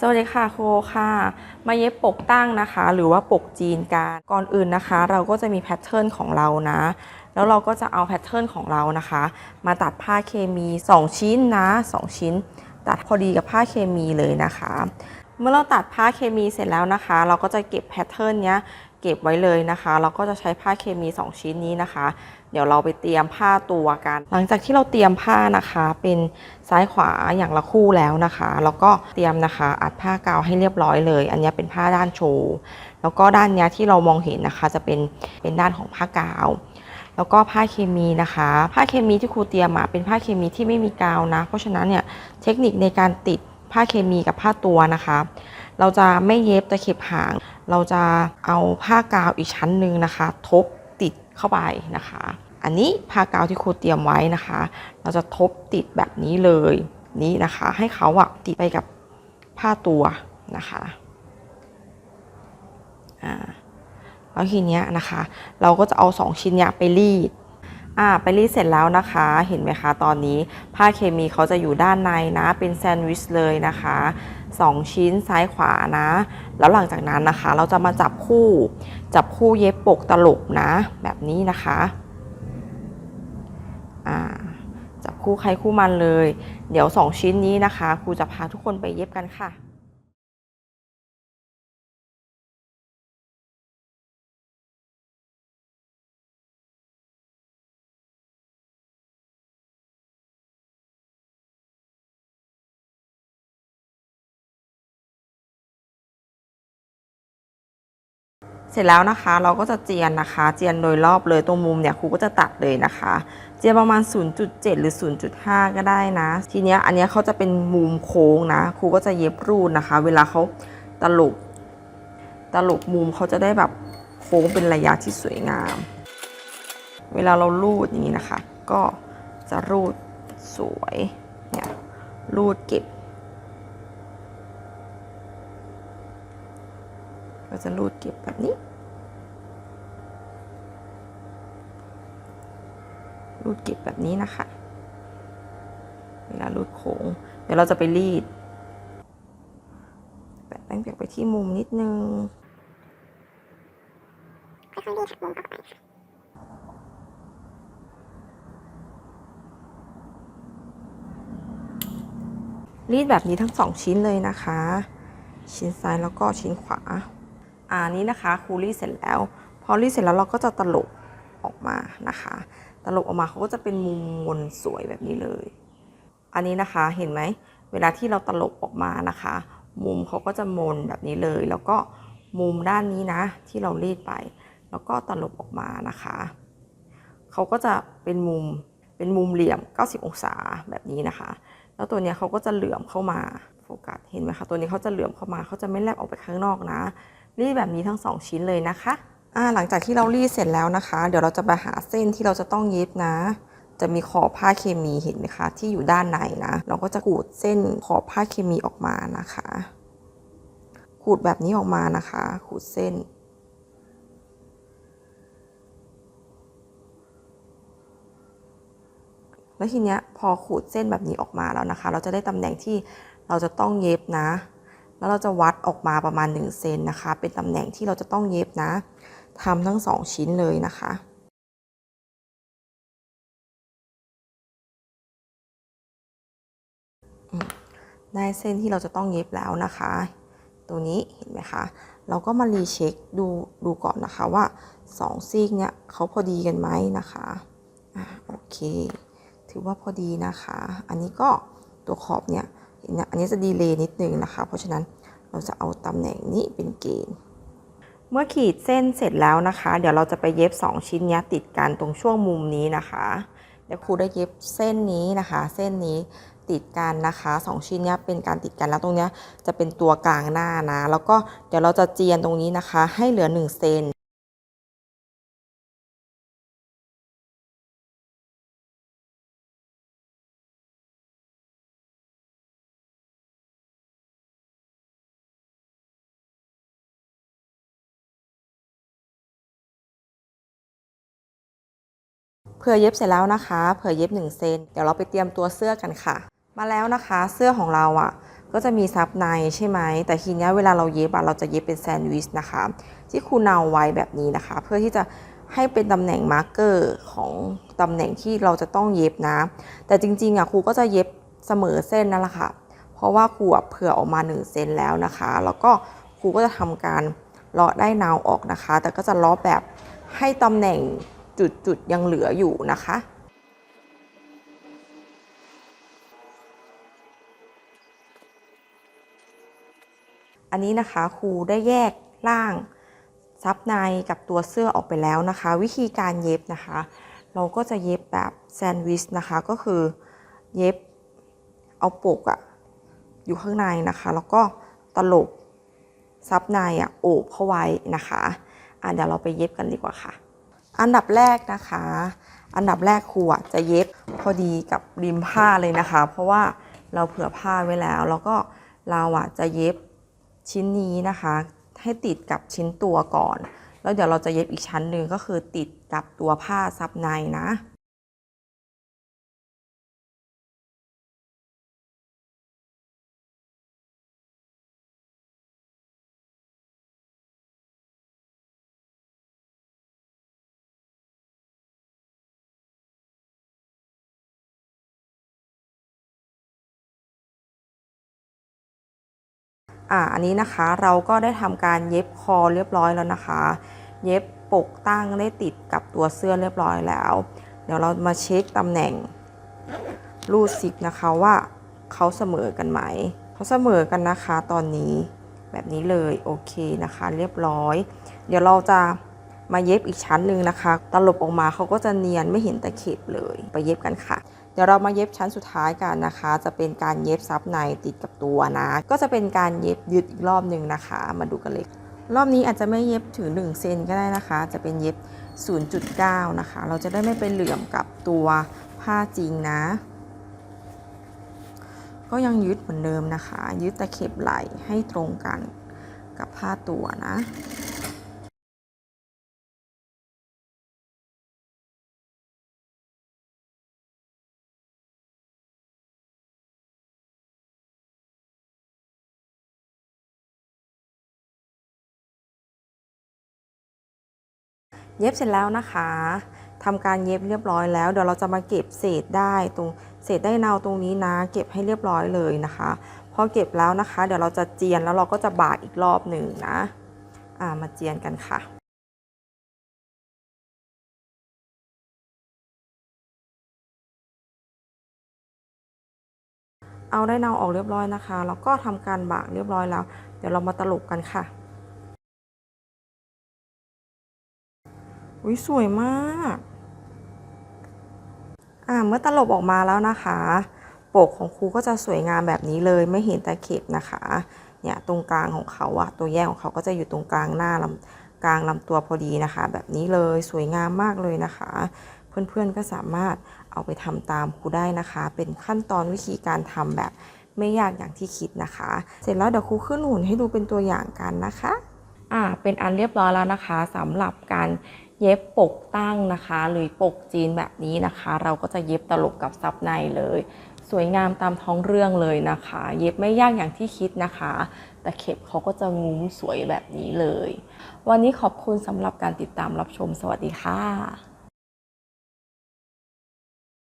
สวัสดีค่ะโคค่ะ มาเย็บปกตั้งนะคะ หรือว่าปกจีนการก่อนอื่นนะคะ เราก็จะมีแพทเทิร์นของเรานะ แล้วเราก็จะเอาแพทเทิร์นของเรานะคะ มาตัดผ้าเคมี 2 ชิ้นนะ2ชิ้น ตัดพอดีกับผ้าเคมีเลยนะคะ เมื่อเราตัดผ้าเคมีเสร็จแล้วนะคะ เราก็จะเก็บแพทเทิร์นเนี้ย เก็บไว้เลยนะคะ เราก็จะใช้ผ้าเคมี 2 ชิ้นนี้นะคะ เดี๋ยวเราไปเตรียมผ้าตัวกัน หลังจากที่เราเตรียมผ้านะคะ เป็นซ้ายขวาอย่างละคู่แล้วนะคะ แล้วก็เตรียมนะคะอัดผ้ากาวให้เรียบร้อยเลย อันนี้เป็นผ้าด้านโชว์แล้วก็ด้านนี้ที่เรามองเห็นนะคะจะเป็นเป็นด้านของผ้ากาวแล้วก็ผ้าเคมีนะคะ ผ้าเคมีที่ครูเตรียมมาเป็นผ้าเคมีที่ไม่มีกาวนะ เพราะฉะนั้นเนี่ยเทคนิคในการติดผ้าเคมีกับผ้าตัวนะคะ เราจะไม่เย็บตะเข็บหาง เราจะเอาผ้ากาวอีกชั้นหนึ่งนะคะ ทบติดเข้าไปนะคะ อันนี้ผ้ากาวที่ครูเตรียมไว้นะคะ เราจะทบติดแบบนี้เลยนี่นะคะ ให้เขาอะติดไปกับผ้าตัวนะคะอ่าแล้วทีเนี้ยนะคะ เราก็จะเอาสองชิ้นเนี้ยไปรีดอ่าไปรีดเสร็จแล้วนะคะ เห็นไหมคะ ตอนนี้ผ้าเคมีเขาจะอยู่ด้านในนะ เป็นแซนด์วิชเลยนะคะ สองชิ้นซ้ายขวานะ แล้วหลังจากนั้นนะคะ เราจะมาจับคู่ จับคู่เย็บปกตลกนะ แบบนี้นะคะจับคู่ใครคู่มันเลย เดี๋ยวสองชิ้นนี้นะคะครูจะพาทุกคนไปเย็บกันค่ะ เสร็จแล้วนะคะ เราก็จะเจียนนะคะ เจียนโดยรอบเลยตรงมุมเนี่ยครูก็จะตัดเลยนะคะ เจียนประมาณ 0.7 หรือ 0.5 ก็ได้นะ ทีเนี้ยอันเนี้ยเขาจะเป็นมุมโค้งนะครูก็จะเย็บรูดนะคะ เวลาเขาตลบตลบมุมเขาจะได้แบบโค้งเป็นระยะที่สวยงาม เวลาเรารูดอย่างนี้นะคะ ก็จะรูดสวยเนี่ยรูดเก็บ ก็จะรูดเก็บแบบนี้ รูดเก็บแบบนี้นะคะ เวลารูดโค้ง เดี๋ยวเราจะไปรีด แปะแป้งเปียกไปที่มุมนิดนึงค่อยๆรีดหักมุมออกไปค่ะรีดแบบนี้ทั้งสองชิ้นเลยนะคะ ชิ้นซ้ายแล้วก็ชิ้นขวา อ่านี้นะคะคูรีดเสร็จแล้ว พอรีดเสร็จแล้วเราก็จะตลบออกมานะคะ ตลบออกมาเขาก็จะเป็นมุมมนสวยแบบนี้เลย อันนี้นะคะเห็นไหมเวลาที่เราตลบออกมานะคะ มุมเขาก็จะมนแบบนี้เลย แล้วก็มุมด้านนี้นะ ที่เรารีดไป แล้วก็ตลบออกมานะคะเขาก็จะเป็นมุมเป็นมุมเหลี่ยม 90 องศาแบบนี้นะคะ แล้วตัวเนี้ยเขาก็จะเหลื่อมเข้ามาโฟกัสเห็นไหมคะตัวนี้เขาจะเหลื่อมเข้ามาเขาจะไม่แลบออกไปข้างนอกนะ รีดแบบนี้ทั้งสองชิ้นเลยนะคะอ่าหลังจากที่เรารีดเสร็จแล้วนะคะ เดี๋ยวเราจะไปหาเส้นที่เราจะต้องเย็บนะ จะมีขอบผ้าเคมีเห็นไหมคะที่อยู่ด้านในนะ เราก็จะขูดเส้นขอบผ้าเคมีออกมานะคะขูดแบบนี้ออกมานะคะขูดเส้น แล้วทีเนี้ยพอขูดเส้นแบบนี้ออกมาแล้วนะคะ เราจะได้ตำแหน่งที่เราจะต้องเย็บนะ แล้วเราจะวัดออกมาประมาณ1เซนนะคะ เป็นตำแหน่งที่เราจะต้องเย็บนะทำทั้งสองชิ้นเลยนะคะได้เส้นที่เราจะต้องเย็บแล้วนะคะ ตัวนี้เห็นไหมคะ เราก็มารีเช็คดูดูก่อนนะคะว่าสองซีกเนี้ยเขาพอดีกันไหมนะคะอะโอเค ถือว่าพอดีนะคะ อันนี้ก็ตัวขอบเนี่ย อันนี้จะดีเลย์นิดนึงนะคะ เพราะฉะนั้นเราจะเอาตำแหน่งนี้เป็นเกณฑ์เมื่อขีดเส้นเสร็จแล้วนะคะ เดี๋ยวเราจะไปเย็บ 2 ชิ้นนี้ติดกันตรงช่วงมุมนี้นะคะเดี๋ยวครูได้เย็บเส้นนี้นะคะ เส้นนี้ติดกันนะคะสองชิ้นนี้เป็นการติดกันแล้วตรงนี้จะเป็นตัวกลางหน้านะ แล้วก็เดี๋ยวเราจะเจียนตรงนี้นะคะ ให้เหลือ1เซน ผื่อเย็บเสร็จแล้วนะคะเผื่อเย็บ1เซนเดี๋ยวเราไปเตรียมตัวเสื้อกันค่ะ มาแล้วนะคะเสื้อของเราอะ่ะ ก็จะมีซับในใช่ไหมแต่ทีนี้เวลาเราเย็บอะเราจะเย็บเป็นแซนด์วิชนะคะ ที่ครูเนาไว้แบบนี้นะคะ เพื่อที่จะให้เป็นตำแหน่งมาร์กเกอร์ของตำแหน่งที่เราจะต้องเย็บนะ แต่จริงๆอะครูก็จะเย็บเสมอเส้นนั่นแหละค่ะ เพราะว่าครูอะเผื่อออกมา1เซนแล้วนะคะ แล้วก็ครูก็จะทำการเลาะได้นาวออกนะคะ แต่ก็จะเลาะแบบให้ตำแหน่ง จุดๆยังเหลืออยู่นะคะอันนี้นะคะครูได้แยกร่างซับในกับตัวเสื้อออกไปแล้วนะคะ วิธีการเย็บนะคะ เราก็จะเย็บแบบแซนด์วิชนะคะก็คือเย็บเอาปกอะอยู่ข้างในนะคะ แล้วก็ตลบซับในอะโอบเข้าไว้นะคะอะเดี๋ยวเราไปเย็บกันดีกว่าค่ะ อันดับแรกนะคะ อันดับแรกครูจะเย็บพอดีกับริมผ้าเลยนะคะ เพราะว่าเราเผื่อผ้าไว้แล้ว แล้วก็เราอะจะเย็บชิ้นนี้นะคะ ให้ติดกับชิ้นตัวก่อน แล้วเดี๋ยวเราจะเย็บอีกชั้นหนึ่งก็คือติดกับตัวผ้าซับในนะ อ่าอันนี้นะคะเราก็ได้ทำการเย็บคอเรียบร้อยแล้วนะคะ เย็บปกตั้งได้ติดกับตัวเสื้อเรียบร้อยแล้ว เดี๋ยวเรามาเช็คตำแหน่งรูดซิปนะคะว่าเขาเสมอกันไหมเขาเสมอกันนะคะตอนนี้แบบนี้เลยโอเคนะคะ เรียบร้อย เดี๋ยวเราจะมาเย็บอีกชั้นหนึ่งนะคะ ตลบออกมาเขาก็จะเนียนไม่เห็นตะเข็บเลย ไปเย็บกันค่ะ เดี๋ยวเรามาเย็บชั้นสุดท้ายกันนะคะ จะเป็นการเย็บซับในติดกับตัวนะ ก็จะเป็นการเย็บยืดอีกรอบหนึ่งนะคะ มาดูกันเลย รอบนี้อาจจะไม่เย็บถึง1เซนก็ได้นะคะ จะเป็นเย็บ 0.9 นะคะ เราจะได้ไม่ไปเหลื่อมกับตัวผ้าจริงนะ ก็ยังยึดเหมือนเดิมนะคะยึดตะเข็บไหล่ให้ตรงกันกับผ้าตัวนะ เย็บเสร็จแล้วนะคะทำการเย็บเรียบร้อยแล้ว เดี๋ยวเราจะมาเก็บเศษได้ตรงเศษได้เนาตรงนี้นะ เก็บให้เรียบร้อยเลยนะคะ พอเก็บแล้วนะคะ เดี๋ยวเราจะเจียนแล้วเราก็จะบากอีกรอบหนึ่งนะอ่ามาเจียนกันค่ะเอาได้เนาออกเรียบร้อยนะคะ แล้วก็ทำการบากเรียบร้อยแล้ว เดี๋ยวเรามาตลบกันค่ะ อุ้ยสวยมาก อ่าเมื่อตลบออกมาแล้วนะคะ ปกของครูก็จะสวยงามแบบนี้เลยไม่เห็นตะเข็บนะคะเนี่ยตรงกลางของเขาอะตัวแยกของเขาก็จะอยู่ตรงกลางหน้าลำกลางลำตัวพอดีนะคะ แบบนี้เลยสวยงามมากเลยนะคะ เพื่อนๆก็สามารถเอาไปทำตามครูได้นะคะ เป็นขั้นตอนวิธีการทำแบบไม่ยากอย่างที่คิดนะคะ เสร็จแล้วเดี๋ยวครูขึ้นหุ่นให้ดูเป็นตัวอย่างกันนะคะ อ่า เป็นอันเรียบร้อยแล้วนะคะสำหรับการ เย็บปกตั้งนะคะ หรือปกจีนแบบนี้นะคะ เราก็จะเย็บตลบกับซับในเลย สวยงามตามท้องเรื่องเลยนะคะ เย็บไม่ยากอย่างที่คิดนะคะแต่เข็บเขาก็จะงุ้มสวยแบบนี้เลย วันนี้ขอบคุณสำหรับการติดตามรับชมสวัสดีค่ะ